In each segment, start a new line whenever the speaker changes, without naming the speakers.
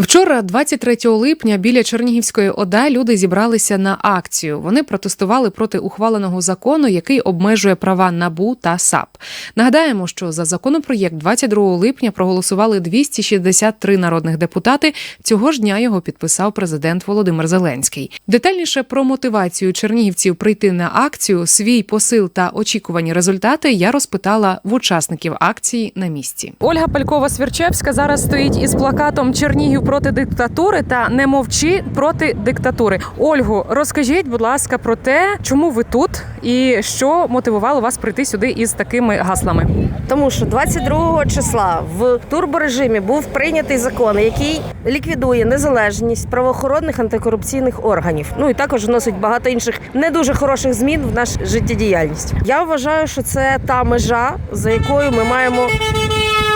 Вчора, 23 липня, біля Чернігівської ОДА люди зібралися на акцію. Вони протестували проти ухваленого закону, який обмежує права НАБУ та САП. Нагадаємо, що за законопроєкт 22 липня проголосували 263 народних депутати. Цього ж дня його підписав президент Володимир Зеленський. Детальніше про мотивацію чернігівців прийти на акцію, свій посил та очікувані результати я розпитала в учасників акції на місці. Ольга Палькова Свірчевська зараз стоїть із плакатом Чернігів проти диктатури та не мовчи проти диктатури. Ольгу, розкажіть, будь ласка, про те, чому ви тут і що мотивувало вас прийти сюди із такими гаслами.
Тому що 22 числа в турборежимі був прийнятий закон, який ліквідує незалежність правоохоронних антикорупційних органів. Ну і також вносить багато інших не дуже хороших змін в нашу життєдіяльність. Я вважаю, що це та межа, за якою ми маємо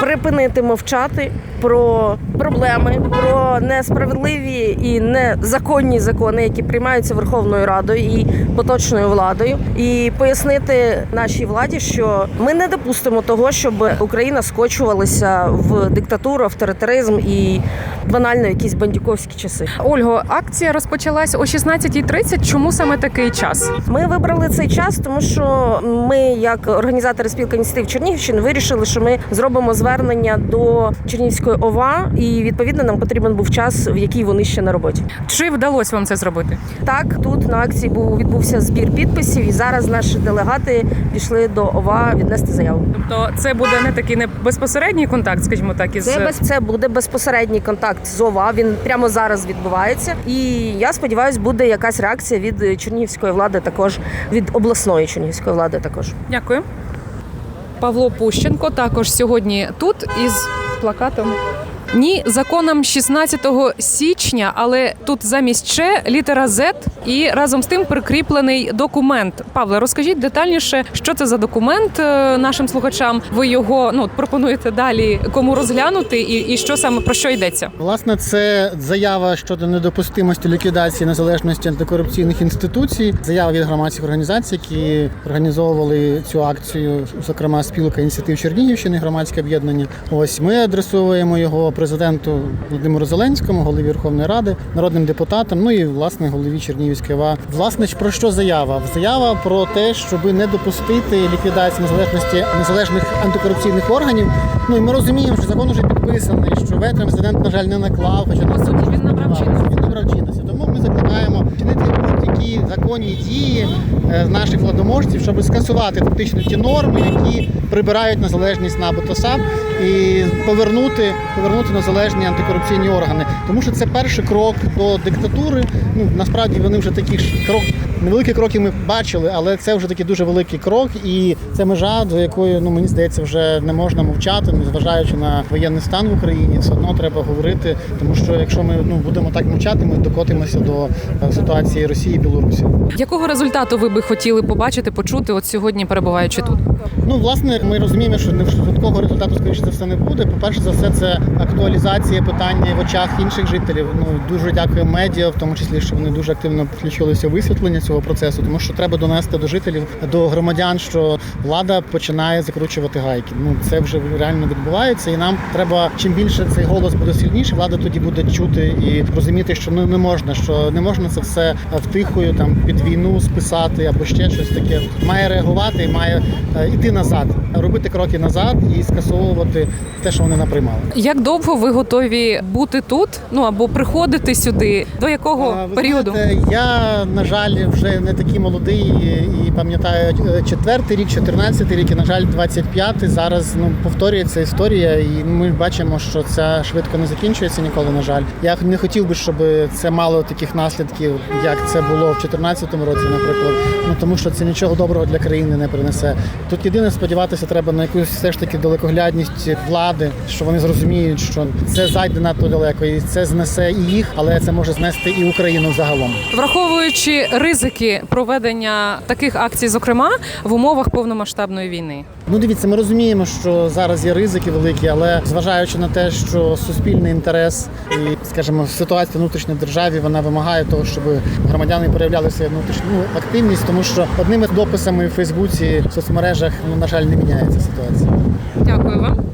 припинити мовчати про проблеми, про несправедливі і незаконні закони, які приймаються Верховною Радою і поточною владою, і пояснити нашій владі, що ми не допустимо того, щоб Україна скочувалася в диктатуру, авторитаризм і банально якісь бандюковські часи.
Ольго, акція розпочалась о 16.30. Чому саме такий час?
Ми вибрали цей час, тому що ми, як організатори спілки ініціатив Чернігівщини, вирішили, що ми зробимо звернення до Чернігівської ОВА, і відповідно нам потрібен був час, в який вони ще на роботі.
Чи вдалося вам це зробити?
Так, тут на акції був відбувся збір підписів, і зараз наші делегати пішли до ОВА віднести заяву.
Тобто, це буде не такий не безпосередній контакт, скажімо так, із
Це без це буде безпосередній контакт з ОВА. Він прямо зараз відбувається. І я сподіваюся, буде якась реакція від чернігівської влади, також від обласної чернігівської влади. Також
Дякую. Павло Пущенко також сьогодні тут із плакатом. Ні, законом 16 січня, але тут замість «Ч» літера «З» і разом з тим прикріплений документ. Павле, розкажіть детальніше, що це за документ е, нашим слухачам. Ви його ну пропонуєте далі кому розглянути, і, і що саме про що йдеться?
Власне, це заява щодо недопустимості ліквідації незалежності антикорупційних інституцій. Заява від громадських організацій, які організовували цю акцію, зокрема спілка ініціатив Чернігівщини, громадське об'єднання. Ось ми адресуємо його президенту Володимиру Зеленському, голові Верховної Ради, народним депутатам. Ну і власне голові Чернігівської ОВА. Власне про що заява? Заява про те, щоб не допустити ліквідації незалежності незалежних антикорупційних органів. Ну і ми розуміємо, що закон вже підписаний, що вето президент, на жаль, не наклав, хоча
По суті, він набрав чинності.
Він набрав чинності. Тому ми закликаємо чинити будь-які законні дії е, наших владоможців, щоб скасувати фактично ті норми, які прибирають незалежність на та і повернути, повернути незалежні антикорупційні органи. Тому що це перший крок до диктатури. Ну насправді вони вже такі ж крок. Невеликі кроки ми бачили, але це вже такий дуже великий крок, і це межа, до якої ну мені здається, вже не можна мовчати, незважаючи на воєнний стан в Україні. Все одно треба говорити, тому що якщо ми ну будемо так мовчати, ми докотимося до е, ситуації Росії і Білорусі.
Якого результату ви би хотіли побачити, почути от сьогодні, перебуваючи тут?
Ну, власне, ми розуміємо, що не швидкого результату, скоріше за все, не буде. По-перше, за все, це актуалізація питання в очах інших жителів. Ну дуже дякую медіа, в тому числі, що вони дуже активно включилися висвітлення цього процесу, тому що треба донести до жителів, до громадян, що влада починає закручувати гайки. Ну це вже реально відбувається, і нам треба чим більше цей голос буде сильніше, влада тоді буде чути і розуміти, що ну не можна, що не можна це все втихою там під війну списати або ще щось таке. Має реагувати і має е, іти назад, робити кроки назад і скасовувати те, що вони наприймали.
Як довго ви готові бути тут? Ну або приходити сюди? До якого
А, ви
періоду?
знаєте, я на жаль вже не такий молодий і пам'ятаю е, четвертий рік, 14 рік, і на жаль, 25-й. Зараз ну повторюється історія, і ми бачимо, що це швидко не закінчується ніколи. На жаль, я не хотів би, щоб це мало таких наслідків, як це було в 2014 році, наприклад. Ну тому що це нічого доброго для країни не принесе. Тут єдине сподіватися треба на якусь все ж таки далекоглядність влади, що вони зрозуміють, що це зайде надто далеко, і це знесе і їх, але це може знести і Україну загалом.
Враховуючи ризики проведення таких акцій, зокрема в умовах повномасштабної війни.
Ну, дивіться, ми розуміємо, що зараз є ризики великі, але зважаючи на те, що суспільний інтерес і, скажімо, ситуація внутрішньої державі вона вимагає того, щоб громадяни проявляли свою внутрішню ну, активність, тому що одними дописами в Фейсбуці, в соцмережах, ну на жаль, не міняється ситуація.
Дякую вам.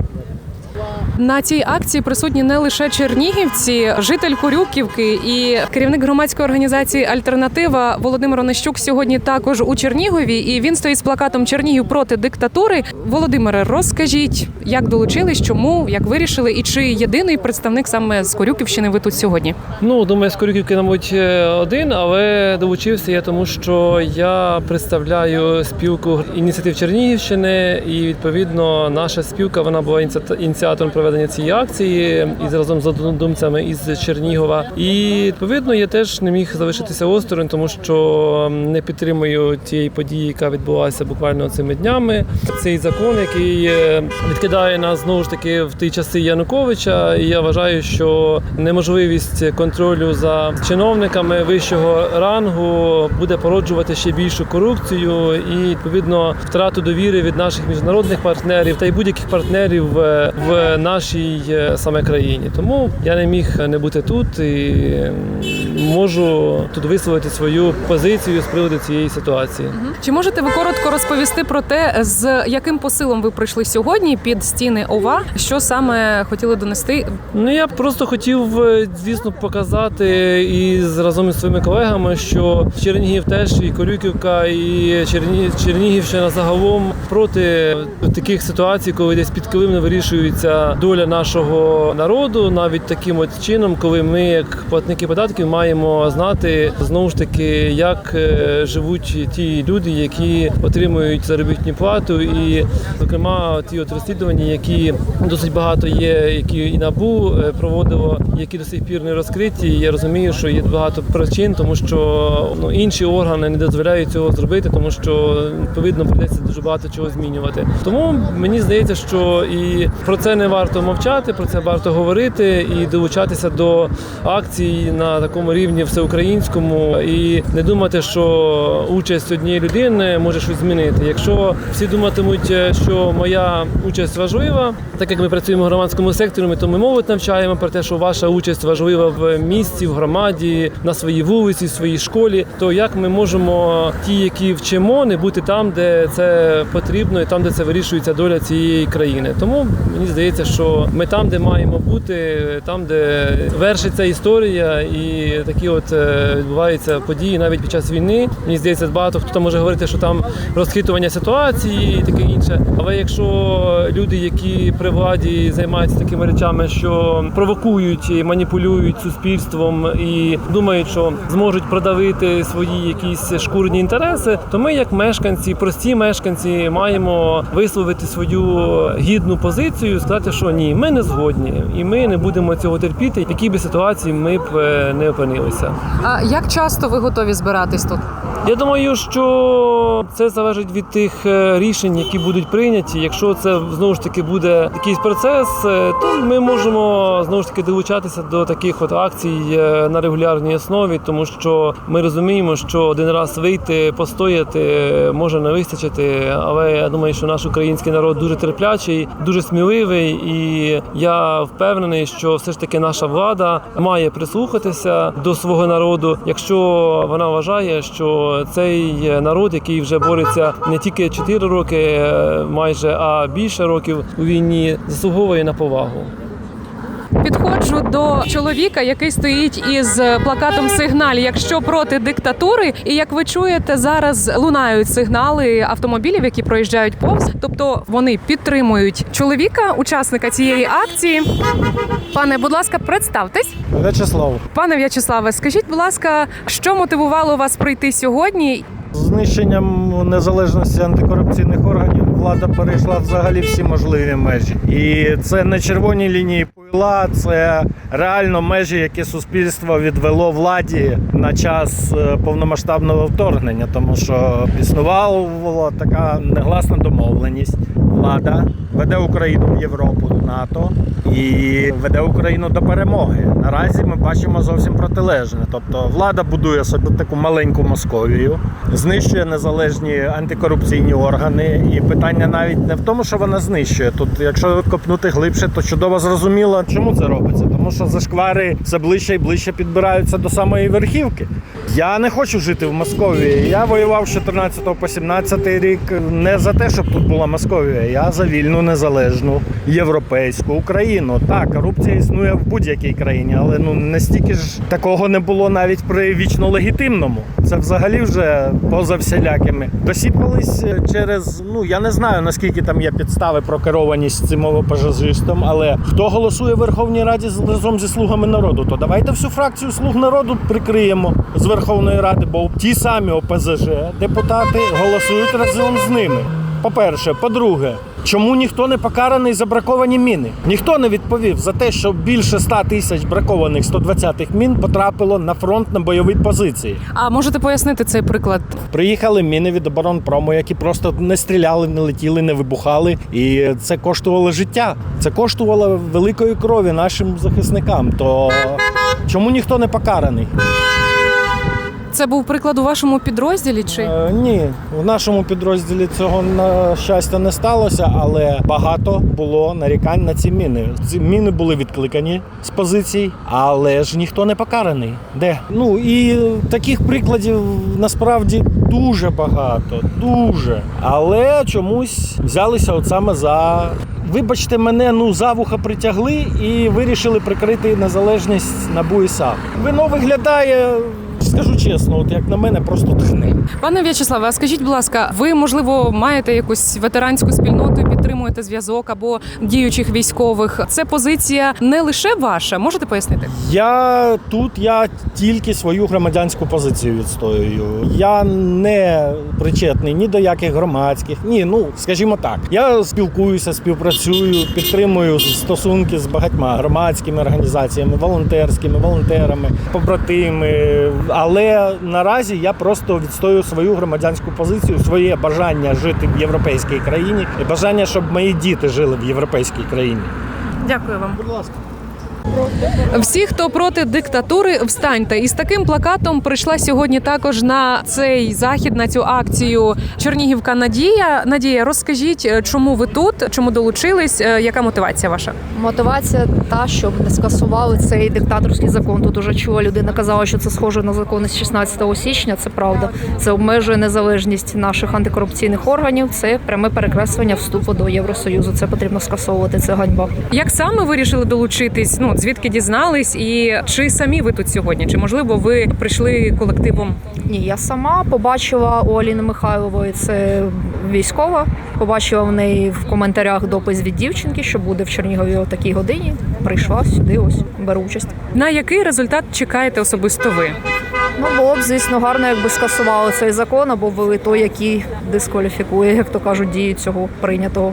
На цій акції присутні не лише чернігівці, житель Корюківки і керівник громадської організації Альтернатива Володимир Онищук сьогодні також у Чернігові. І він стоїть з плакатом Чернігів проти диктатури. Володимире, розкажіть, як долучились, чому, як вирішили, і чи єдиний представник саме з Корюківщини ви тут сьогодні?
Ну, думаю, з Корюківки, мабуть, е, один, але долучився я тому, що я представляю спілку ініціатив Чернігівщини, і відповідно наша спілка вона була ініціатором проведення цієї акції і разом з однодумцями із Чернігова. І відповідно я теж не міг залишитися осторонь, тому що не підтримую тієї події, яка відбулася буквально цими днями. Цей закон, який е, відкидає нас знову ж таки в ті часи Януковича. І я вважаю, що неможливість контролю за чиновниками вищого рангу буде породжувати ще більшу корупцію і відповідно втрату довіри від наших міжнародних партнерів та й будь-яких партнерів в, в нашій е, саме країні. Тому я не міг не бути тут і можу тут висловити свою позицію з приводу цієї ситуації.
Чи можете ви коротко розповісти про те, з яким посилом ви прийшли сьогодні під стіни ОВА? Що саме хотіли донести?
Ну я просто хотів, е, звісно, показати і разом із своїми колегами, що Чернігів теж і Корюківка, і Черні... Чернігівщина загалом проти таких ситуацій, коли десь під килим вирішується доля нашого народу, навіть таким от чином, коли ми, як платники податків, маємо знати знову ж таки, як е, живуть ті люди, які отримують заробітну плату, і зокрема ті от розслідування, які досить багато є, які і набу е, проводило, які до сих пір не розкриті. Я розумію, що є багато причин, тому що ну інші органи не дозволяють цього зробити, тому що відповідно прийдеться дуже багато чого змінювати. Тому мені здається, що і про це не варто мовчати, про це варто говорити і долучатися до акцій на такому рівні всеукраїнському, і не думати, що участь однієї людини може щось змінити. Якщо всі думатимуть, е, що моя участь важлива, так як ми працюємо в громадському секторі, ми то ми молодь навчаємо про те, що ваша участь важлива в місті, в громаді, на своїй вулиці, в своїй школі. То як ми можемо ті, які вчимо, не бути там, де це потрібно, і там, де це вирішується доля цієї країни. Тому мені здається, що ми там, де маємо бути, там, де вершиться історія, і такі от е, відбуваються події навіть під час війни. Мені здається, багато хто там може говорити, що там розхитування ситуації і таке інше. Але якщо люди, які при владі займаються такими речами, що провокують і маніпулюють суспільством і думають, що зможуть продавити свої якісь шкурні інтереси, то ми, як мешканці, прості мешканці, маємо висловити свою гідну позицію, сказати, що ні, ми не згодні, і ми не будемо цього терпіти, в якій би ситуації ми б е, не опинилися.
А як часто ви готові збиратись тут?
Я думаю, що це залежить від тих е, рішень, які будуть прийняті. Якщо це знову ж таки буде якийсь процес, е, то ми можемо знову ж таки долучатися до таких от акцій е, на регулярній основі, тому що ми розуміємо, що один раз вийти, постояти може не вистачити. Але я думаю, що наш український народ дуже терплячий, дуже сміливий, і я впевнений, що все ж таки наша влада має прислухатися до свого народу, якщо вона вважає, що цей народ, який вже бореться не тільки 4 роки, е, майже а більше років у війні, заслуговує на повагу.
Підходжу до чоловіка, який стоїть із плакатом сигналь, якщо проти диктатури. І як ви чуєте, зараз лунають сигнали автомобілів, які проїжджають повз. Тобто вони підтримують чоловіка, учасника цієї акції. Пане, будь ласка, представтесь.
В'ячеслав,
Пане В'ячеславе, скажіть, будь ласка, що мотивувало вас прийти сьогодні?
Знищенням незалежності антикорупційних органів влада перейшла взагалі всі можливі межі. І це не червоні лінії пила, це реально межі, які суспільство відвело владі на час е, повномасштабного вторгнення, тому що існувала така негласна домовленість. Влада веде Україну в Європу, в НАТО і веде Україну до перемоги. Наразі ми бачимо зовсім протилежне. Тобто влада будує собі таку маленьку Московію, знищує незалежні антикорупційні органи. І питання навіть не в тому, що вона знищує. Тут, якщо копнути глибше, то чудово зрозуміло, чому це робиться. Тому що зашквари все ближче і ближче підбираються до самої верхівки. Я не хочу жити в Московії. Я воював з 14 по 17 рік не за те, щоб тут була Московія. Я за вільну, незалежну європейську Україну. Так, корупція існує в будь-якій країні, але ну настільки ж такого не було навіть при вічно легітимному. Це взагалі вже поза всілякими. Досіпались е, через ну я не знаю наскільки там є підстави про керованість цим пажажистом, але хто голосує в Верховній Раді разом зі слугами народу, то давайте всю фракцію слуг народу прикриємо з Верховної Ради, бо ті самі ОПЗЖ депутати голосують разом з ними. По-перше, по-друге, чому ніхто не покараний за браковані міни? Ніхто не відповів за те, що більше 100 тисяч бракованих 120-х мін потрапило на фронт на бойові позиції.
А можете пояснити цей приклад?
Приїхали міни від оборонпрому, які просто не стріляли, не летіли, не вибухали. І це коштувало життя. Це коштувало великої крові нашим захисникам. То чому ніхто не покараний?
Це був приклад у вашому підрозділі? Чи
Е, ні, в нашому підрозділі цього на щастя не сталося, але багато було нарікань на ці міни. Ці міни були відкликані з позицій, але ж ніхто не покараний. Де? Ну і таких прикладів насправді дуже багато, дуже. Але чомусь взялися от саме за. Вибачте, мене ну за вуха притягли і вирішили прикрити незалежність НАБУ і САП. Вино виглядає, скажу чесно, от як на мене, просто тхне.
пане В'ячеславе, а скажіть, будь ласка, ви можливо маєте якусь ветеранську спільноту, підтримуєте зв'язок або діючих військових? Це позиція не лише ваша. Можете пояснити?
Я тут я тільки свою громадянську позицію відстоюю. Я не причетний ні до яких громадських. Ні, ну скажімо так. Я спілкуюся, співпрацюю, підтримую стосунки з багатьма громадськими організаціями, волонтерськими, волонтерами, побратими. Але наразі я просто відстоюю свою громадянську позицію, своє бажання жити в європейській країні і бажання, щоб мої діти жили в європейській країні.
Дякую вам.
Будь ласка.
Всі, хто проти диктатури, встаньте. І з таким плакатом прийшла сьогодні також на цей захід, на цю акцію Чернігівка Надія. Надія, розкажіть, е, чому ви тут, чому долучились, е, яка мотивація ваша?
Мотивація та, щоб не скасували цей диктаторський закон. Тут уже чула людина казала, що це схоже на закон із 16 січня. Це правда. Це обмежує незалежність наших антикорупційних органів. Це пряме перекреслення вступу до Євросоюзу. Це потрібно скасовувати. Це ганьба.
Як саме вирішили долучитись? Ну звідки дізнались, і чи самі ви тут сьогодні? Чи можливо ви прийшли колективом?
Ні, я сама побачила у Аліни Михайлової це військова. Побачила в неї в коментарях допис від дівчинки, що буде в Чернігові о такій годині. Прийшла сюди. Ось беру участь.
На який результат чекаєте особисто ви?
Ну, було б, звісно, гарно, якби скасували цей закон або ввели той, який дискваліфікує, як то кажуть, дії цього прийнятого.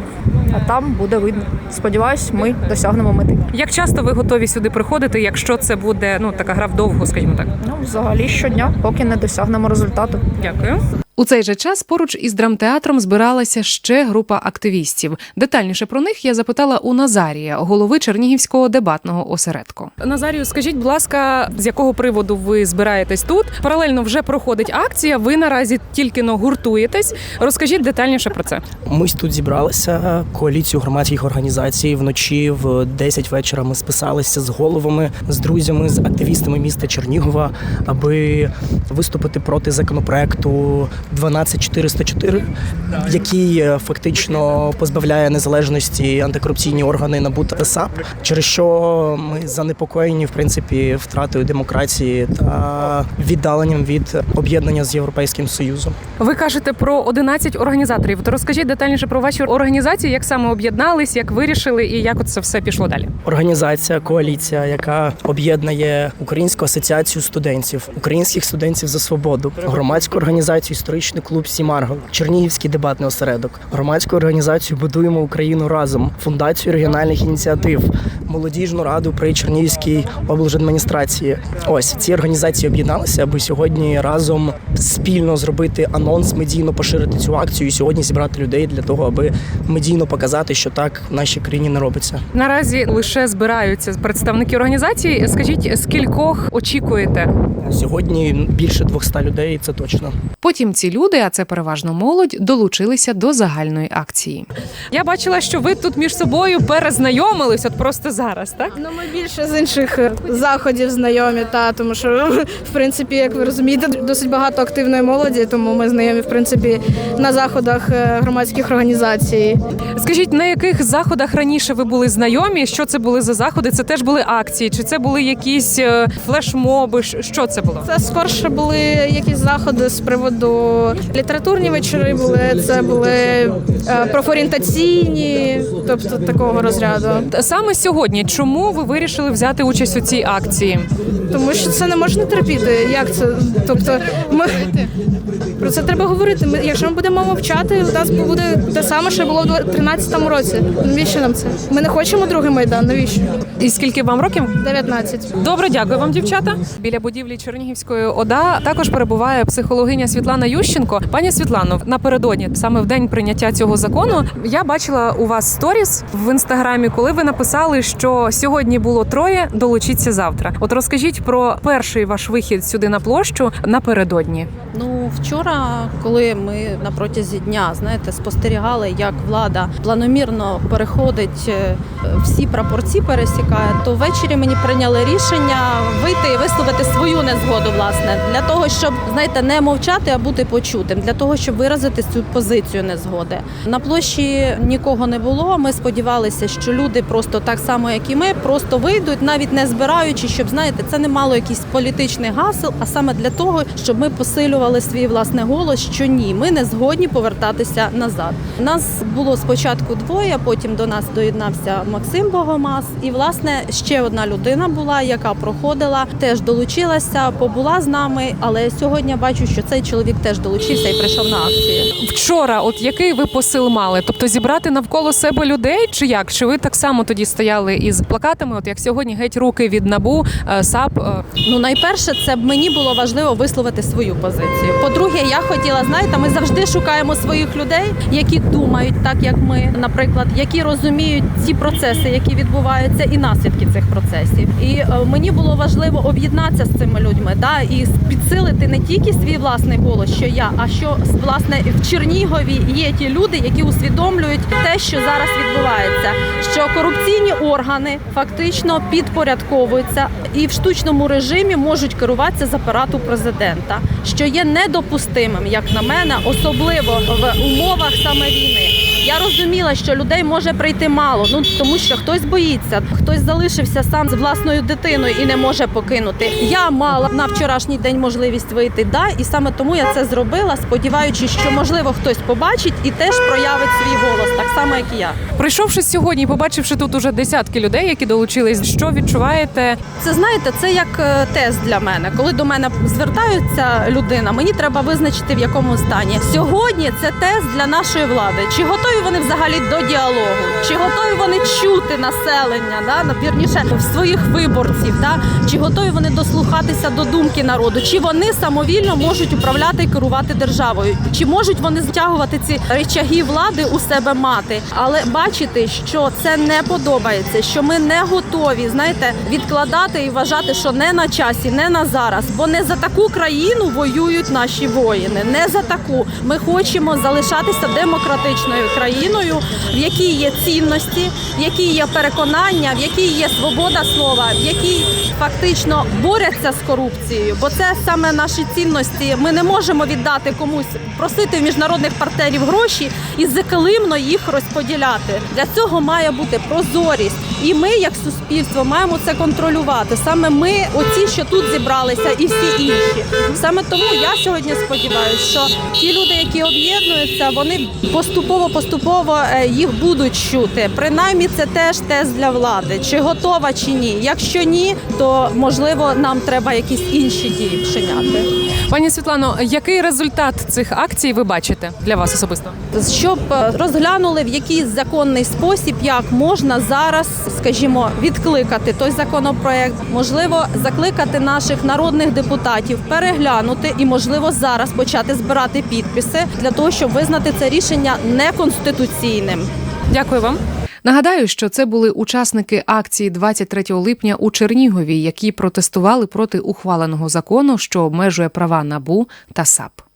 А там буде видно. Сподіваюсь, ми досягнемо мети.
Як часто ви готові сюди приходити, якщо це буде ну така гра вдовго, скажімо так?
Ну, взагалі щодня, поки не досягнемо результату.
Дякую. У цей же час поруч із драмтеатром збиралася ще група активістів. Детальніше про них я запитала у Назарія, голови Чернігівського дебатного осередку. Назарію, скажіть, будь ласка, з якого приводу ви збираєтесь тут? Паралельно вже проходить акція. Ви наразі тільки но гуртуєтесь. Розкажіть детальніше про це.
Ми тут зібралися коаліцію громадських організацій. Вночі в 10 вечора ми списалися з головами, з друзями, з активістами міста Чернігова, аби виступити проти законопроекту 12404, який е, фактично позбавляє незалежності антикорупційні органи НАБУ та САП, через що ми занепокоєні в принципі втратою демократії та віддаленням від об'єднання з європейським союзом.
Ви кажете про 11 організаторів. То розкажіть детальніше про ваші організації, як саме об'єднались, як вирішили і як це все пішло далі.
Організація, коаліція, яка об'єднує Українську асоціацію студентів, українських студентів за свободу, громадську організацію історичний клуб Сімаргл, Чернігівський дебатний осередок, громадську організацію Будуємо Україну разом, фундацію регіональних ініціатив, молодіжну раду при Чернігівській облдержадміністрації. Ось ці організації об'єдналися, аби сьогодні разом спільно зробити анонс, медійно поширити цю акцію і сьогодні зібрати людей для того, аби медійно показати, що так в нашій країні не робиться.
Наразі лише збираються представники організації. Скажіть, скількох очікуєте?
Сьогодні більше 200 людей, це точно.
Потім ці люди, а це переважно молодь, долучилися до загальної акції. Я бачила, що ви тут між собою перезнайомились, от просто зараз, так?
Ну, ми більше з інших заходів знайомі, та тому що в принципі, як ви розумієте, досить багато активної молоді, тому ми знайомі в принципі на заходах е, громадських організацій.
Скажіть, на яких заходах раніше ви були знайомі? Що це були за заходи? Це теж були акції, чи це були якісь е, флешмоби? Що це було?
Це скорше були якісь заходи з приводу літературні вечори. Були це були е, профорієнтаційні, тобто такого розряду.
Саме сьогодні, чому ви вирішили взяти участь у цій акції?
Тому що це не можна терпіти. Як це? Тобто, ми про це треба говорити. Ми, якщо ми будемо мовчати, у нас буде те саме, що було в 13-му році. Навіщо нам це? Ми не хочемо другий майдан. Навіщо?
І скільки вам років?
19.
Добре, дякую вам, дівчата. Біля будівлі Чернігівської ОДА також перебуває психологиня Світлана Ющенко. Пані Світлано, напередодні, саме в день прийняття цього закону, я бачила у вас сторіс в інстаграмі, коли ви написали, що сьогодні було троє, долучіться завтра. От розкажіть про перший ваш вихід сюди на площу напередодні.
Ну вчора, коли ми на протязі дня знаєте, спостерігали, як влада планомірно переходить е, всі прапорці, пересікає, то ввечері мені прийняли рішення вийти і висловити свою незгоду, власне, для того, щоб знаєте, не мовчати, а бути почутим, для того, щоб виразити цю позицію незгоди. На площі нікого не було. Ми сподівалися, що люди просто так само, як і ми, просто вийдуть, навіть не збираючи, щоб знаєте, це не мало якийсь політичний гасел, а саме для того, щоб ми посилювали свій власний голос, що ні, ми не згодні повертатися назад. Нас було спочатку двоє, потім до нас доєднався Максим Богомаз, і власне ще одна людина була, яка проходила, теж долучилася, побула з нами. Але сьогодні бачу, що цей чоловік теж долучився і прийшов на акцію.
Вчора, от який ви посил мали? Тобто зібрати навколо себе людей, чи як? Чи ви так само тоді стояли із плакатами? От як сьогодні геть руки від набу е, САП? е,
Ну, найперше, це б мені було важливо висловити свою позицію. По-друге, я хотіла, знаєте, ми завжди шукаємо своїх людей, які думають так, як ми, наприклад, які розуміють ці процеси, які відбуваються, і наслідки цих процесів. І е, мені було важливо об'єднатися з цими людьми, да, і підсилити не тільки свій власний голос, що я, а що власне в Чернігові є ті люди, які усвідомлюють те, що зараз відбувається, що корупційні органи фактично підпорядковуються і в штучному режимі можуть керуватися з апарату президента, що є недопустимим, як на мене, особливо в умовах саме війни. Я розуміла, що людей може прийти мало, ну тому що хтось боїться, хтось залишився сам з власною дитиною і не може покинути. Я мала на вчорашній день можливість вийти, да, і саме тому я це зробила, сподіваючись, що можливо хтось побачить і теж проявить свій голос, так само як і я.
Прийшовши сьогодні, і побачивши тут уже десятки людей, які долучились, що відчуваєте?
Це знаєте, це як е, тест для мене. Коли до мене звертаються людина, мені треба визначити в якому стані. Сьогодні це тест для нашої влади. Чи готові вони взагалі до діалогу? Чи готові вони чути населення? Да? на- Вірніше своїх виборців? Да? Чи готові вони дослухатися до думки народу? Чи вони самовільно можуть управляти і керувати державою? Чи можуть вони стягувати ці речаги влади у себе мати? Але бачити, що це не подобається, що ми не готові, знаєте, відкладати і вважати, що не на часі, не на зараз, бо не за таку країну воюють наші воїни. Не за таку. Ми хочемо залишатися демократичною країною, в якій є цінності, в якій є переконання, в якій є свобода слова, в якій фактично борються з корупцією, бо це саме наші цінності. Ми не можемо віддати комусь, просити в міжнародних партнерів гроші і закилимно їх розподіляти. Для цього має бути прозорість, і ми, як суспільство, маємо це контролювати. Саме ми, оці, що тут зібралися, і всі інші. Саме тому я сьогодні сподіваюся, що ті люди, які об'єднуються, вони поступово поступово е, їх будуть чути. Принаймні, це теж тест для влади, чи готова, чи ні. Якщо ні, то можливо нам треба якісь інші дії вчиняти.
Пані Світлано, який результат цих акцій ви бачите для вас особисто?
щоб е, розглянули в який законний спосіб, як можна зараз, скажімо, відкликати той законопроект, можливо, закликати наших народних депутатів переглянути і, можливо, зараз почати збирати підписи для того, щоб визнати це рішення неконституційним.
Дякую вам. Нагадаю, що це були учасники акції 23 липня у Чернігові, які протестували проти ухваленого закону, що обмежує права набу та САП.